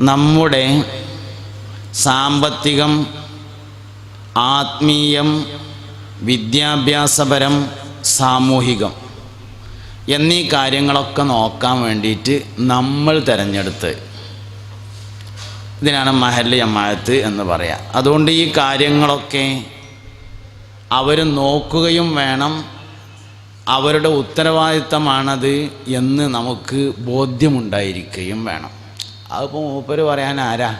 നമ്മുടെ സാമ്പത്തികം ആത്മീയം വിദ്യാഭ്യാസപരം സാമൂഹികം എന്നീ കാര്യങ്ങളൊക്കെ നോക്കാൻ വേണ്ടിയിട്ട് നമ്മൾ തിരഞ്ഞെടുത്ത്. ഇതിനാണ് മഹല്ല് ജമാഅത്ത് എന്ന് പറയാം. അതുകൊണ്ട് ഈ കാര്യങ്ങളൊക്കെ അവർ നോക്കുകയും വേണം. അവരുടെ ഉത്തരവാദിത്തമാണത് എന്ന് നമുക്ക് ബോധ്യമുണ്ടായിരിക്കുകയും വേണം. അതിപ്പോൾ മൂപ്പര് പറയാൻ ആരാ?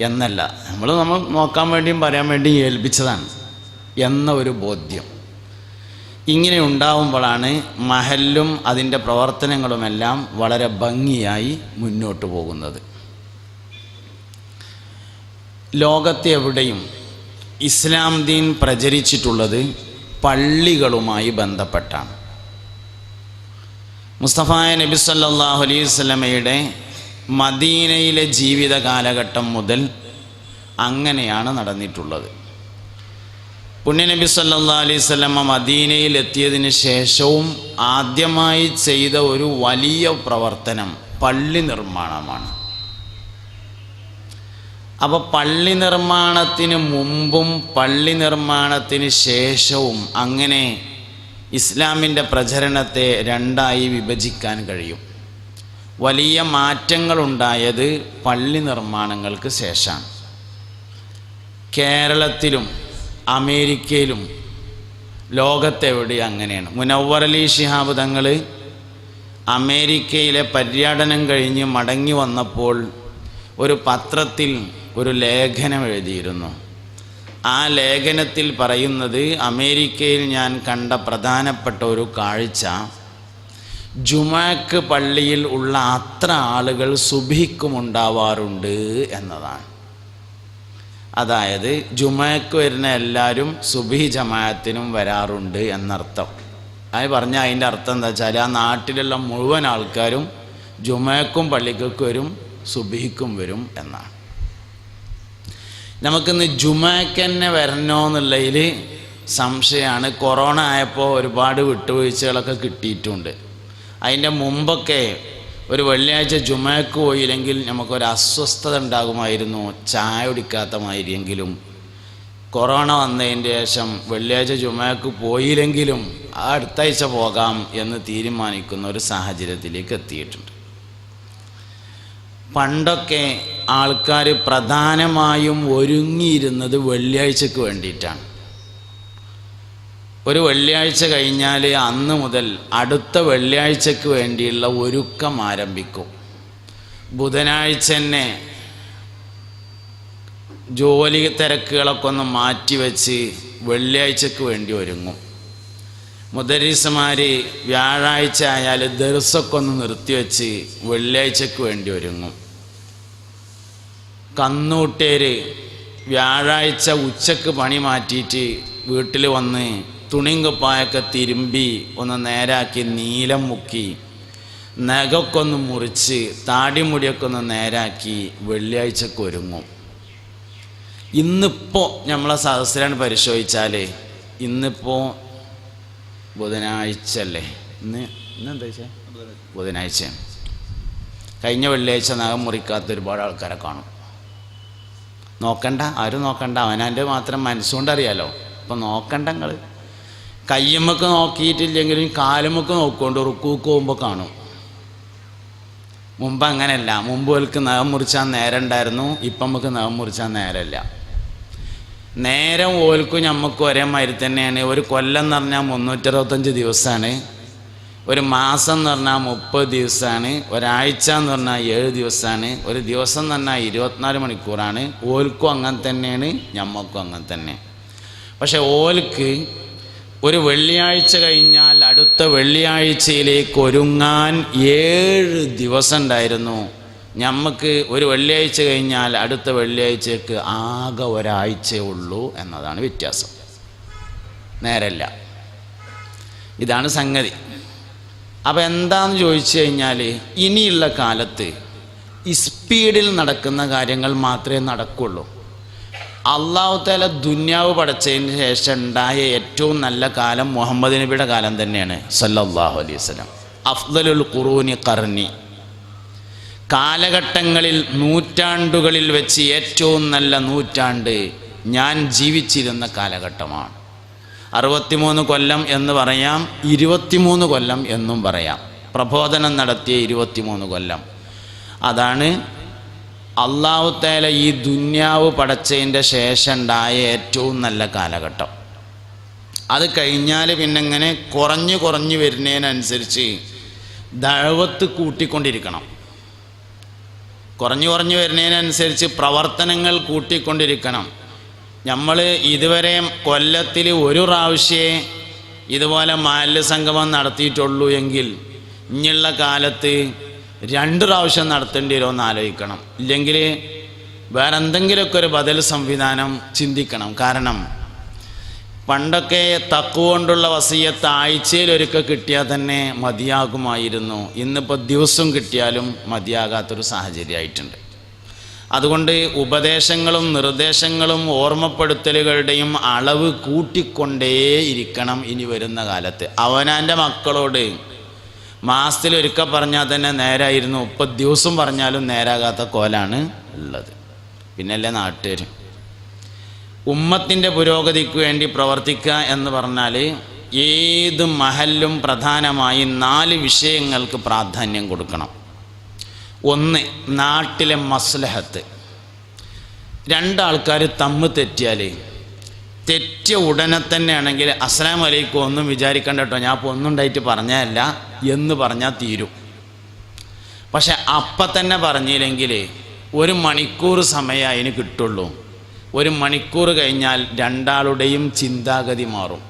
എന്നല്ല. നമ്മൾ നമ്മൾ നോക്കാൻ വേണ്ടിയും പറയാൻ വേണ്ടിയും ഏൽപ്പിച്ചതാണ്. എന്ന ഒരു ബോധ്യം. ഇങ്ങനെ ഉണ്ടാവുമ്പോഴാണ് മഹല്ലും അതിന്റെ പ്രവർത്തനങ്ങളുമെല്ലാം വളരെ ഭംഗിയായി മുന്നോട്ട് പോകുന്നത്. ലോകത്തെ എവിടെയും ഇസ്ലാം ദീൻ പ്രചരിച്ചിട്ടുള്ളത് പള്ളികളുമായി ബന്ധപ്പെട്ടാണ്. മുസ്തഫായ നബി സല്ലല്ലാഹു അലൈഹി മദീനയിലെ ജീവിത കാലഘട്ടം മുതൽ അങ്ങനെയാണ് നടന്നിട്ടുള്ളത്. പുണ്യനബി സല്ലാ സ്വലമ മദീനയിൽ എത്തിയതിന് ശേഷവും ആദ്യമായി ചെയ്ത ഒരു വലിയ പ്രവർത്തനം പള്ളി നിർമ്മാണമാണ്. അപ്പോൾ പള്ളി നിർമ്മാണത്തിന് മുമ്പും പള്ളി നിർമ്മാണത്തിന് ശേഷവും അങ്ങനെ ഇസ്ലാമിന്റെ പ്രചരണത്തെ രണ്ടായി വിഭജിക്കാൻ കഴിയും. വലിയ മാറ്റങ്ങളുണ്ടായത് പള്ളി നിർമ്മാണങ്ങൾക്ക് ശേഷമാണ്. കേരളത്തിലും അമേരിക്കയിലും ലോകത്തെവിടെ അങ്ങനെയാണ്. മുനവ്വർ അലി ഷിഹാബ് തങ്ങൾ അമേരിക്കയിലെ പര്യടനം കഴിഞ്ഞ് മടങ്ങി വന്നപ്പോൾ ഒരു പത്രത്തിൽ ഒരു ലേഖനം എഴുതിയിരുന്നു. ആ ലേഖനത്തിൽ പറയുന്നത് അമേരിക്കയിൽ ഞാൻ കണ്ട പ്രധാനപ്പെട്ട ഒരു കാഴ്ച ജുമാക്ക് പള്ളിയിൽ ഉള്ള അത്ര ആളുകൾ സുഭിക്കുമുണ്ടാവാറുണ്ട് എന്നതാണ്. അതായത് ജുമാക്ക് വരുന്ന എല്ലാവരും സുബി ജമാഅത്തിനും വരാറുണ്ട് എന്നർത്ഥം. അത് പറഞ്ഞാൽ അതിന്റെ അർത്ഥം എന്താ വെച്ചാൽ ആ നാട്ടിലുള്ള മുഴുവൻ ആൾക്കാരും ജുമാക്കും പള്ളിക്കൊക്കെ വരും സുബിക്കും വരും എന്നാണ്. നമുക്കിന്ന് ജുമാക്ക് തന്നെ വരണോ എന്നുള്ളതിൽ സംശയമാണ്. കൊറോണ ആയപ്പോൾ ഒരുപാട് വിട്ടുവീഴ്ചകളൊക്കെ കിട്ടിയിട്ടുണ്ട്. അതിന്റെ മുമ്പൊക്കെ ഒരു വെള്ളിയാഴ്ച ജുമാക്ക് പോയില്ലെങ്കിൽ നമുക്കൊരു അസ്വസ്ഥത ഉണ്ടാകുമായിരുന്നു. ചായ കുടിക്കാത്ത മാതിരിയെങ്കിലും കൊറോണ വന്നതിന്റെ ശേഷം വെള്ളിയാഴ്ച ജുമാക്ക് പോയില്ലെങ്കിലും ആ അടുത്താഴ്ച പോകാം എന്ന് തീരുമാനിക്കുന്ന ഒരു സാഹചര്യത്തിലേക്ക് എത്തിയിട്ടുണ്ട്. പണ്ടൊക്കെ ആൾക്കാർ പ്രധാനമായും ഒരുങ്ങിയിരുന്നത് വെള്ളിയാഴ്ചക്ക് വേണ്ടിയിട്ടാണ്. ഒരു വെള്ളിയാഴ്ച കഴിഞ്ഞാൽ അന്ന് മുതൽ അടുത്ത വെള്ളിയാഴ്ചക്ക് വേണ്ടിയുള്ള ഒരുക്കം ആരംഭിക്കും. ബുധനാഴ്ച തന്നെ ജോലി തിരക്കുകളൊക്കെ ഒന്ന് മാറ്റിവെച്ച് വെള്ളിയാഴ്ചക്ക് വേണ്ടി ഒരുങ്ങും. മുദരീസമാർ വ്യാഴാഴ്ച ആയാൽ ദർസൊക്കെ ഒന്ന് നിർത്തിവെച്ച് വെള്ളിയാഴ്ചക്ക് വേണ്ടി ഒരുങ്ങും. കന്നൂട്ടേര് വ്യാഴാഴ്ച ഉച്ചയ്ക്ക് പണി മാറ്റിയിട്ട് വീട്ടിൽ വന്ന് തുണിയും കുപ്പായൊക്കെ തിരുമ്പി ഒന്ന് നേരാക്കി നീലം മുക്കി നഖമൊക്കെ ഒന്ന് മുറിച്ച് താടിമുടിയൊക്കെ ഒന്ന് നേരാക്കി വെള്ളിയാഴ്ചക്ക് ഒരുങ്ങും. ഇന്നിപ്പോൾ നമ്മളെ സദസ്സിലാണ് പരിശോധിച്ചാൽ ഇന്നിപ്പോൾ ബുധനാഴ്ച അല്ലേ? ഇന്ന് ഇന്ന് എന്താ വെച്ചാൽ ബുധനാഴ്ച. കഴിഞ്ഞ വെള്ളിയാഴ്ച നഖം മുറിക്കാത്ത ഒരുപാട് ആൾക്കാരെ കാണും. നോക്കണ്ട ആരും നോക്കണ്ട. അവനാന്റെ മാത്രം മനസ്സുകൊണ്ടറിയാലോ. അപ്പം നോക്കണ്ട നിങ്ങൾ കയ്യമ്മക്ക് നോക്കിയിട്ടില്ലെങ്കിലും കാലുമൊക്കെ നോക്കുകൊണ്ട് റുക്കൂക്ക് പോകുമ്പോൾ കാണും. മുമ്പ് അങ്ങനെയല്ല. മുമ്പ് ഓൽക്ക് നഖം മുറിച്ചാൽ നേരം ഉണ്ടായിരുന്നു ഇപ്പം നമുക്ക് നഖം മുറിച്ചാൽ നേരമില്ല. നേരം ഓൽക്കും ഞമ്മക്കും ഒരേ മാതിരി തന്നെയാണ്. ഒരു കൊല്ലം എന്ന് പറഞ്ഞാൽ മുന്നൂറ്ററുപത്തഞ്ച് ദിവസമാണ് ഒരു മാസം എന്ന് പറഞ്ഞാൽ മുപ്പത് ദിവസമാണ് ഒരാഴ്ച എന്ന് പറഞ്ഞാൽ ഏഴ് ദിവസമാണ് ഒരു ദിവസം എന്ന് പറഞ്ഞാൽ ഇരുപത്തിനാല് മണിക്കൂറാണ്. ഓൽക്കും അങ്ങനെ തന്നെയാണ് ഞമ്മക്കും അങ്ങനെ തന്നെ. പക്ഷെ ഓൽക്ക് ഒരു വെള്ളിയാഴ്ച കഴിഞ്ഞാൽ അടുത്ത വെള്ളിയാഴ്ചയിലേക്ക് ഒരുങ്ങാൻ ഏഴ് ദിവസം ഉണ്ടായിരുന്നു ഞമ്മക്ക് ഒരു വെള്ളിയാഴ്ച കഴിഞ്ഞാൽ അടുത്ത വെള്ളിയാഴ്ചക്ക് ആകെ ഒരാഴ്ചയേ ഉള്ളൂ എന്നതാണ് വ്യത്യാസം. നേരല്ല. ഇതാണ് സംഗതി. അപ്പോൾ എന്താണെന്ന് ചോദിച്ചു കഴിഞ്ഞാൽ ഇനിയുള്ള കാലത്ത് സ്പീഡിൽ നടക്കുന്ന കാര്യങ്ങൾ മാത്രമേ നടക്കുള്ളൂ. അള്ളാഹു തല ദുന്യാവ് പടച്ചതിന് ശേഷം ഉണ്ടായ ഏറ്റവും നല്ല കാലം മുഹമ്മദ് നബിയുടെ കാലം തന്നെയാണ്. സല്ലാഹു അലൈഹി വസല്ലം. അഫ്ദലുൽ ഖുറൂനി കർണി കാലഘട്ടങ്ങളിൽ നൂറ്റാണ്ടുകളിൽ വെച്ച് ഏറ്റവും നല്ല നൂറ്റാണ്ട് ഞാൻ ജീവിച്ചിരുന്ന കാലഘട്ടമാണ്. അറുപത്തിമൂന്ന് കൊല്ലം എന്ന് പറയാം ഇരുപത്തിമൂന്ന് കൊല്ലം എന്നും പറയാം. പ്രബോധനം നടത്തിയ ഇരുപത്തിമൂന്ന് കൊല്ലം. അതാണ് അള്ളാഹുത്തേല ഈ ദുന്യാവ് പടച്ചതിന്റെ ശേഷം ഉണ്ടായ ഏറ്റവും നല്ല കാലഘട്ടം. അത് കഴിഞ്ഞാൽ പിന്നെ ഇങ്ങനെ കുറഞ്ഞു കുറഞ്ഞു വരുന്നതിനനുസരിച്ച് ദഴവത്ത് കൂട്ടിക്കൊണ്ടിരിക്കണം. കുറഞ്ഞു കുറഞ്ഞു വരുന്നതിനനുസരിച്ച് പ്രവർത്തനങ്ങൾ കൂട്ടിക്കൊണ്ടിരിക്കണം. നമ്മൾ ഇതുവരെ കൊല്ലത്തിൽ ഒരു പ്രാവശ്യമേ ഇതുപോലെ മാലിന്യ സംഗമം നടത്തിയിട്ടുള്ളൂ എങ്കിൽ ഇനിയുള്ള കാലത്ത് രണ്ട് പ്രാവശ്യം നടത്തേണ്ടി വരുമെന്ന് ആലോചിക്കണം. ഇല്ലെങ്കിൽ വേറെ എന്തെങ്കിലുമൊക്കെ ഒരു ബദൽ സംവിധാനം ചിന്തിക്കണം. കാരണം പണ്ടൊക്കെ തക്കുകൊണ്ടുള്ള വസീയത്ത് ആഴ്ചയിൽ ഒരിക്കൽ കിട്ടിയാൽ തന്നെ മതിയാകുമായിരുന്നു. ഇന്നിപ്പോൾ ദിവസം കിട്ടിയാലും മതിയാകാത്തൊരു സാഹചര്യമായിട്ടുണ്ട്. അതുകൊണ്ട് ഉപദേശങ്ങളും നിർദ്ദേശങ്ങളും ഓർമ്മപ്പെടുത്തലുകളുടെയും അളവ് കൂട്ടിക്കൊണ്ടേയിരിക്കണം ഇനി വരുന്ന കാലത്ത്. അവനാന്റെ മക്കളോട് മാസത്തിൽ ഒരിക്കൽ പറഞ്ഞാൽ തന്നെ നേരായിരുന്നു. ഇപ്പം ദിവസം പറഞ്ഞാലും നേരാകാത്ത കോലാണ് ഉള്ളത്. പിന്നല്ലേ നാട്ടുകാർ. ഉമ്മത്തിന്റെ പുരോഗതിക്ക് വേണ്ടി പ്രവർത്തിക്കുക എന്ന് പറഞ്ഞാൽ ഏത് മഹല്ലും പ്രധാനമായി നാല് വിഷയങ്ങൾക്ക് പ്രാധാന്യം കൊടുക്കണം. ഒന്ന് നാട്ടിലെ മസ്ലഹത്ത്. രണ്ടാൾക്കാർ തമ്മ് തെറ്റിയാൽ തെറ്റിയ ഉടനെ തന്നെ ആണെങ്കിൽ അസ്സലാം വലൈക്കും ഒന്നും വിചാരിക്കണ്ട കേട്ടോ. ഞാൻ ഇപ്പോൾ ഒന്നും ഉണ്ടായിട്ട് പറഞ്ഞതല്ല എന്ന് പറഞ്ഞാൽ തീരും. പക്ഷെ അപ്പം തന്നെ പറഞ്ഞില്ലെങ്കിൽ ഒരു മണിക്കൂർ സമയം അതിന് കിട്ടുള്ളൂ. ഒരു മണിക്കൂർ കഴിഞ്ഞാൽ രണ്ടാളുടെയും ചിന്താഗതി മാറും.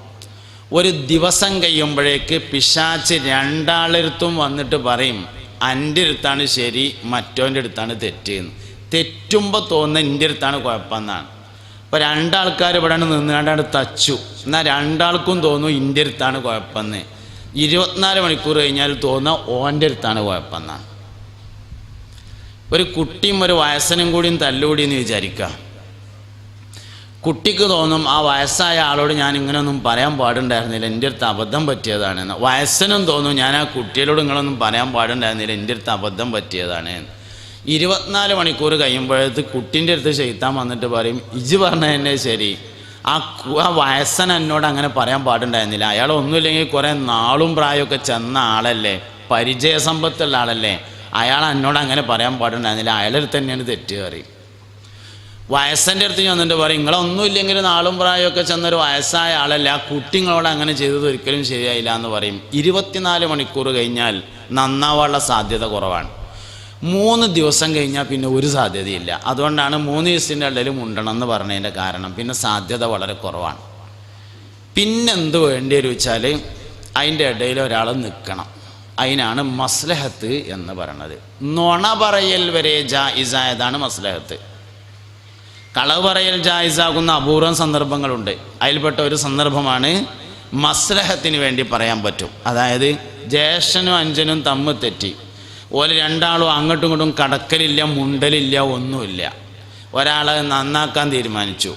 ഒരു ദിവസം കഴിയുമ്പോഴേക്ക് പിശാച്ച് രണ്ടാളെടുത്തും വന്നിട്ട് പറയും എന്റെ അടുത്താണ് ശരി മറ്റോന്റെ അടുത്താണ് തെറ്റെന്ന്. തെറ്റുമ്പോൾ തോന്നുന്ന എന്റെ അടുത്താണ് കുഴപ്പമെന്നാണ്. അപ്പോൾ രണ്ടാൾക്കാർ ഇവിടെ നിന്ന് നിന്നുകൊണ്ടാണ് തച്ചു. എന്നാൽ രണ്ടാൾക്കും തോന്നും ഇന്റെ അടുത്താണ് കുഴപ്പമെന്ന്. ഇരുപത്തിനാല് മണിക്കൂർ കഴിഞ്ഞാൽ തോന്നുക ഓന്റെ അടുത്താണ് കുഴപ്പമെന്നാണ്. ഒരു കുട്ടിയും ഒരു വയസ്സനും കൂടിയും തല്ലുകൂടി എന്ന് വിചാരിക്കുക. കുട്ടിക്ക് തോന്നും ആ വയസ്സായ ആളോട് ഞാൻ ഇങ്ങനെയൊന്നും പറയാൻ പാടുണ്ടായിരുന്നില്ല എന്റെ അടുത്ത് അബദ്ധം പറ്റിയതാണെന്ന് വയസ്സനും തോന്നും ഞാൻ ആ കുട്ടിയോട് ഇങ്ങനെയൊന്നും പറയാൻ പാടുണ്ടായിരുന്നില്ല എന്റെ അടുത്ത് അബദ്ധം പറ്റിയതാണ് ഇരുപത്തിനാല് മണിക്കൂർ കഴിയുമ്പോഴത്ത് കുട്ടിന്റെ അടുത്ത് ചെയ്ത്താൻ വന്നിട്ട് പറയും ഇജ് പറഞ്ഞ തന്നെ ശരി. ആ ആ വയസ്സൻ എന്നോട് അങ്ങനെ പറയാൻ പാടുണ്ടായിരുന്നില്ല. അയാൾ ഒന്നുമില്ലെങ്കിൽ കുറേ നാളും പ്രായമൊക്കെ ചെന്ന ആളല്ലേ പരിചയസമ്പത്തുള്ള ആളല്ലേ. അയാൾ എന്നോട് അങ്ങനെ പറയാൻ പാടുണ്ടായിരുന്നില്ല. അയാളെ അടുത്ത് തന്നെയാണ് തെറ്റ് പറയും. വയസ്സന്റെ അടുത്ത് ഞാൻ വന്നിട്ട് പറയും നിങ്ങളൊന്നും ഇല്ലെങ്കിൽ നാളും പ്രായമൊക്കെ ചെന്നൊരു വയസ്സായ ആളല്ല. ആ കുട്ടികളോട് അങ്ങനെ ചെയ്തത് ഒരിക്കലും ശരിയായില്ല എന്ന് പറയും. ഇരുപത്തിനാല് മണിക്കൂർ കഴിഞ്ഞാൽ നന്നാവാനുള്ള സാധ്യത കുറവാണ്. മൂന്ന് ദിവസം കഴിഞ്ഞാൽ പിന്നെ ഒരു സാധ്യതയില്ല. അതുകൊണ്ടാണ് മൂന്ന് ദിവസത്തിന്റെ ഇടയിൽ മുണ്ടണം എന്ന് പറഞ്ഞതിന്റെ കാരണം. പിന്നെ സാധ്യത വളരെ കുറവാണ്. പിന്നെന്ത് വേണ്ടി വരും വെച്ചാൽ അതിന്റെ ഇടയിൽ ഒരാൾ നിൽക്കണം. അതിനാണ് മസ്ലഹത്ത് എന്ന് പറയണത്. നുണ പറയൽ വരെ ജായിസായതാണ് മസ്ലഹത്ത്. കളവ് പറയൽ ജായിസാകുന്ന അപൂർവം സന്ദർഭങ്ങളുണ്ട്. അതിൽപ്പെട്ട ഒരു സന്ദർഭമാണ് മസ്ലഹത്തിന് വേണ്ടി പറയാൻ പറ്റും. അതായത് ജ്യേഷ്ഠനും അഞ്ചനും തമ്മ് തെറ്റി. ഓൽ രണ്ടാളും അങ്ങോട്ടും ഇങ്ങോട്ടും കടക്കലില്ല മുണ്ടലില്ല ഒന്നുമില്ല. ഒരാളെ നന്നാക്കാൻ തീരുമാനിച്ചു.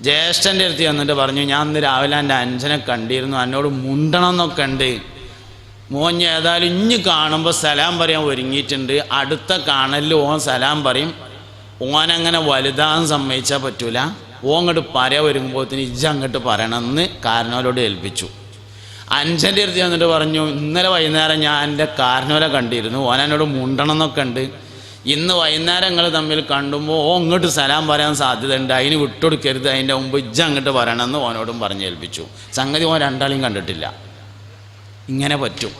ജ്യേഷ്ഠന്റെ അടുത്ത് വന്നിട്ട് പറഞ്ഞു ഞാൻ ഇന്ന് രാവിലെ എന്റെ അഞ്ചനെ കണ്ടിരുന്നു എന്നോട് മുണ്ടണം എന്നൊക്കെ ഉണ്ട്. മോൻ ഏതായാലും ഇഞ്ഞ് കാണുമ്പോൾ സലാം പറയാൻ ഒരുങ്ങിയിട്ടുണ്ട്. അടുത്ത കാണലിൽ ഓൻ സലാം പറയും ഓനങ്ങനെ വലുതാൻ സമ്മതിച്ചാൽ പറ്റൂല. ഓ അങ്ങോട്ട് പറയാൻ വരുമ്പോഴത്തേന് ഇജ്ജ് അങ്ങോട്ട് പറയണമെന്ന് കാരണവരോട് ഏൽപ്പിച്ചു. അഞ്ചന്റെ അടുത്ത് വന്നിട്ട് പറഞ്ഞു ഇന്നലെ വൈകുന്നേരം ഞാൻ എന്റെ കാരണവരെ കണ്ടിരുന്നു. ഓൻ എന്നോട് മുണ്ടണം എന്നൊക്കെ ഉണ്ട്. ഇന്ന് വൈകുന്നേരം നിങ്ങൾ തമ്മിൽ കണ്ടുമ്പോൾ ഓ ഇങ്ങോട്ട് സലാം പറയാൻ സാധ്യതയുണ്ട്. അതിന് വിട്ടുകൊടുക്കരുത്. അതിന്റെ മുമ്പ് ഇജ്ജ അങ്ങോട്ട് പറയണമെന്ന് ഓനോടും പറഞ്ഞ് ഏൽപ്പിച്ചു സംഗതി ഓൻ രണ്ടാളെയും കണ്ടിട്ടില്ല. ഇങ്ങനെ പറ്റും.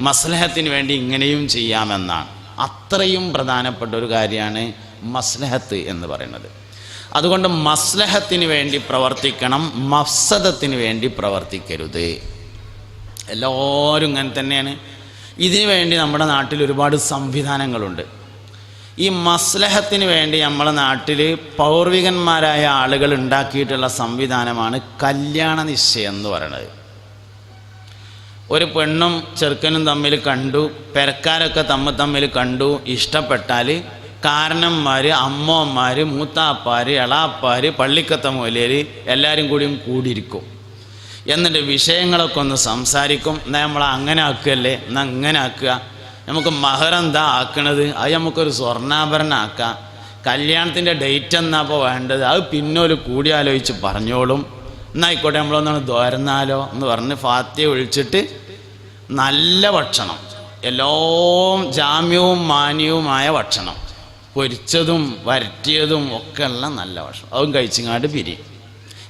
മസ്ലഹത്തിന് വേണ്ടി ഇങ്ങനെയും ചെയ്യാമെന്നാണ്. അത്രയും പ്രധാനപ്പെട്ട ഒരു കാര്യമാണ് മസ്ലഹത്ത് എന്ന് പറയുന്നത്. അതുകൊണ്ട് മസ്ലഹത്തിന് വേണ്ടി പ്രവർത്തിക്കണം. മഫ്സദത്തിന് വേണ്ടി പ്രവർത്തിക്കരുത്. എല്ലാവരും ഇങ്ങനെ തന്നെയാണ്. ഇതിനു വേണ്ടി നമ്മുടെ നാട്ടിൽ ഒരുപാട് സംവിധാനങ്ങളുണ്ട്. ഈ മസ്ലഹത്തിന് വേണ്ടി നമ്മളെ നാട്ടിൽ പൗർവികന്മാരായ ആളുകൾ ഉണ്ടാക്കിയിട്ടുള്ള സംവിധാനമാണ് കല്യാണ നിശ്ചയം എന്ന് പറയുന്നത്. ഒരു പെണ്ണും ചെറുക്കനും തമ്മിൽ കണ്ടു പെരക്കാരൊക്കെ തമ്മിൽ തമ്മിൽ കണ്ടു ഇഷ്ടപ്പെട്ടാൽ കാരണന്മാർ അമ്മമാർ മൂത്താപ്പാർ എളാപ്പാർ പള്ളിക്കത്ത മൂലയിൽ എല്ലാവരും കൂടിയും കൂടിയിരിക്കും. എന്നിട്ട് വിഷയങ്ങളൊക്കെ ഒന്ന് സംസാരിക്കും. എന്നാൽ നമ്മൾ അങ്ങനെ ആക്കുകയല്ലേ? എന്നാൽ അങ്ങനെ ആക്കുക? നമുക്ക് മഹർ എന്താ ആക്കണത്? അത് നമുക്കൊരു സ്വർണാഭരണം ആക്കാം കല്യാണത്തിന്റെ ഡേറ്റ് എന്നാ അപ്പോൾ വേണ്ടത്? അത് പിന്നെ പിന്നൊരു കൂടിയാലോചിച്ച് പറഞ്ഞോളും. എന്നായിക്കോട്ടെ നമ്മളൊന്നാണ് ദ്വാരന്നാലോ എന്ന് പറഞ്ഞ് ഫാത്തിയെ വിളിച്ചിട്ട് നല്ല ഭക്ഷണം. എല്ലാം ജാമ്യവും മാന്യവുമായ ഭക്ഷണം. പൊരിച്ചതും വരട്ടിയതും ഒക്കെ ഉള്ള നല്ല ഭക്ഷണം. അതും കഴിച്ചിങ്ങാണ്ട് പിരിയും.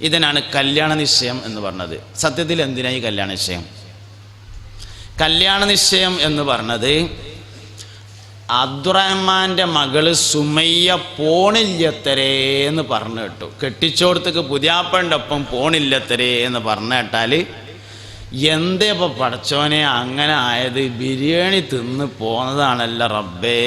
ഇതിനാണ് കല്യാണ നിശ്ചയം എന്ന് പറഞ്ഞത്. സത്യത്തിൽ എന്തിനാണ് ഈ കല്യാണ നിശ്ചയം? കല്യാണ നിശ്ചയം എന്ന് പറഞ്ഞത് അബ്ദുറഹ്മാന്റെ മകൾ സുമയ്യ പോണില്ലത്തരേ എന്ന് പറഞ്ഞു കേട്ടു. കെട്ടിച്ചോടത്തേക്ക് പുതിയാപ്പന്റെ ഒപ്പം പോണില്ലത്തരേ എന്ന് പറഞ്ഞു എന്തേ ഇപ്പൊ പടച്ചോനെ അങ്ങനെ ആയത്? ബിരിയാണി തിന്ന് പോന്നതാണല്ലോ റബ്ബേ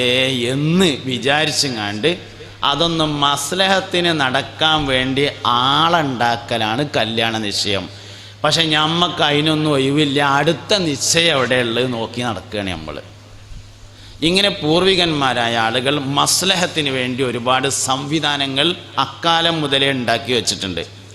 എന്ന് വിചാരിച്ചുങ്ങാണ്ട് അതൊന്നും മസ്ലഹത്തിന് നടക്കാൻ വേണ്ടി ആളുണ്ടാക്കലാണ് കല്യാണ നിശ്ചയം. പക്ഷെ ഞമ്മക്ക് അതിനൊന്നും ഒഴിവില്ല. അടുത്ത നിശ്ചയം എവിടെയുള്ളത് നോക്കി നടക്കുകയാണ് നമ്മൾ ഇങ്ങനെ പൂർവികന്മാരായ ആളുകൾ മസ്ലഹത്തിന് വേണ്ടി ഒരുപാട് സംവിധാനങ്ങൾ അക്കാലം മുതലേ ഉണ്ടാക്കി വെച്ചിട്ടുണ്ട്.